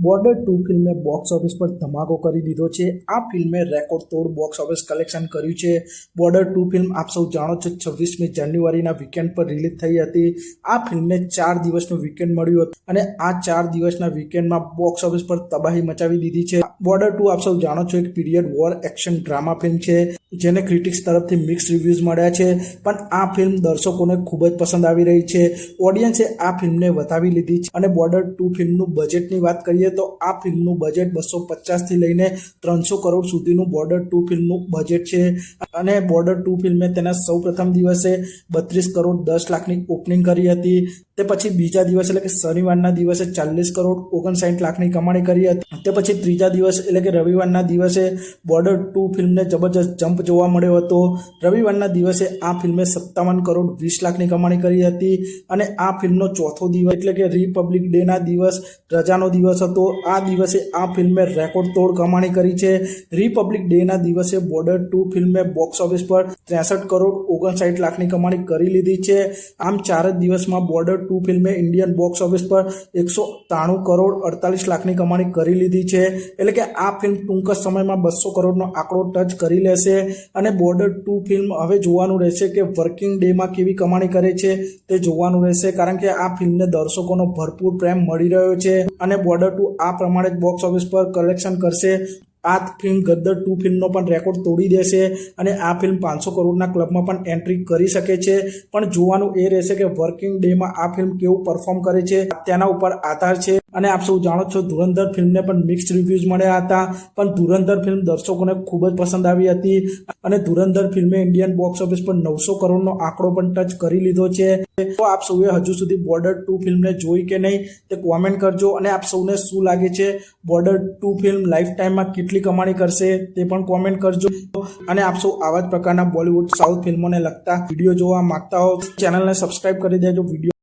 Border two ફિલ્મે box office પર ધમાકો કરી દીધો છે. આ ફિલ્મે રેકોર્ડ તોડ બોક્સ ઓફિસ કલેક્શન કર્યું છે. બોર્ડર ટુ ફિલ્મ આપ સૌ જાણો છો, છવ્વીસમી જાન્યુઆરીના વીકેન્ડ પર રિલીઝ થઈ હતી. આ ફિલ્મને ચાર દિવસનું વીકેન્ડ મળ્યું હતું અને આ ચાર દિવસના વીકેન્ડમાં બોક્સ ઓફિસ પર તબાહી મચાવી દીધી છે. બોર્ડર ટુ આપ સૌ જાણો છો, એક period war action drama film છે, જેને ક્રિટિક્સ તરફથી મિક્સ રિવ્યૂઝ મળ્યા છે. પણ આ ફિલ્મ દર્શકોને ખૂબ જ પસંદ આવી રહી છે. ઓડિયન્સે આ ફિલ્મને વધાવી લીધી છે. અને બોર્ડર ટુ ફિલ્મનું બજેટની વાત કરીએ તો આ ફિલ્મનું બજેટ બસો પચાસથી લઈને ત્રણસો કરોડ સુધીનું બોર્ડર ટુ ફિલ્મનું બજેટ છે. અને બોર્ડર ટુ ફિલ્મે તેના સૌ પ્રથમ દિવસે બત્રીસ કરોડ દસ લાખની ઓપનિંગ કરી હતી. તે પછી બીજા દિવસ એટલે કે શનિવારના દિવસે ચાલીસ કરોડ ઓગણસાઠ લાખની કમાણી કરી હતી. તે પછી ત્રીજા દિવસ એટલે કે રવિવારના દિવસે બોર્ડર ટુ ફિલ્મને જબરજસ્ત જમ્પ જોવા મળ્યો હતો. રવિવારના દિવસે આ ફિલ્મે સત્તાવન કરોડ વીસ લાખની કમાણી કરી હતી અને આ ફિલ્મનો ચોથો દિવસ એટલે કે રિપબ્લિક ડેના દિવસ, રજાનો દિવસ હતો. આ દિવસે આ ફિલ્મે રેકોર્ડ તોડ કમાણી કરી છે. રિપબ્લિક ડેના દિવસે બોર્ડર ટુ ફિલ્મે બોક્સ ઓફિસ પર ત્રેસઠ કરોડ ઓગણસાઠ લાખની કમાણી કરી લીધી છે. આમ ચાર જ દિવસમાં બોર્ડર ટુ ફિલ્મે ઇન્ડિયન બોક્સ ઓફિસ પર એકસો ત્રાણું કરોડ અડતાલીસ લાખની કમાણી કરી લીધી છે. એટલે કે આ ફિલ્મ ટૂંક જ સમયમાં બસો કરોડનો આંકડો ટચ કરી લેશે અને બોર્ડર ટુ ફિલ્મ હવે જોવાનું રહેશે કે વર્કિંગ ડેમાં કેવી કમાણી કરે છે તે જોવાનું રહેશે કારણ કે આ ફિલ્મને દર્શકોનો ભરપૂર પ્રેમ મળી રહ્યો છે અને બોર્ડર ટુ આ પ્રમાણે જ બોક્સ ઓફિસ પર કલેક્શન કરશે. આ ફિલ્મ ગદ્દર ટુ ફિલ્મનો પણ રેકોર્ડ તોડી દેશે અને આ ફિલ્મ પાંચસો કરોડના ક્લબમાં પણ એન્ટ્રી કરી શકે છે. પણ જોવાનું એ રહેશે કે વર્કિંગ ડેમાં આ ફિલ્મ કેવું પરફોર્મ કરે છે. તેના ઉપર આધાર છે. અને આપ સૌ જાણો છો ધુરંધર ફિલ્મને પણ મિક્સ રિવ્યૂઝ મળ્યા હતા. પણ ધુરંધર ફિલ્મ દર્શકોને ખૂબ જ પસંદ આવી હતી. અને ધુરંધર ફિલ્મે ઇન્ડિયન બોક્સ ઓફિસ પર નવસો કરોડનો આંકડો પણ ટચ કરી લીધો છે. તો આપ સૌએ હજુ સુધી બોર્ડર ટુ ફિલ્મને જોઈ કે નહીં તે કોમેન્ટ કરજો અને આપ સૌને શું લાગે છે બોર્ડર ટુ ફિલ્મ લાઈફ ટાઈમમાં કેટલી કમાણી કરશે તે પણ કોમેન્ટ કરજો. અને આપ સૌ આવા જ પ્રકારના બોલિવૂડ સાઉથ ફિલ્મોને લગતા વીડિયો જોવા માંગતા હો ચેનલને સબસ્ક્રાઇબ કરી દેજો. વીડિયો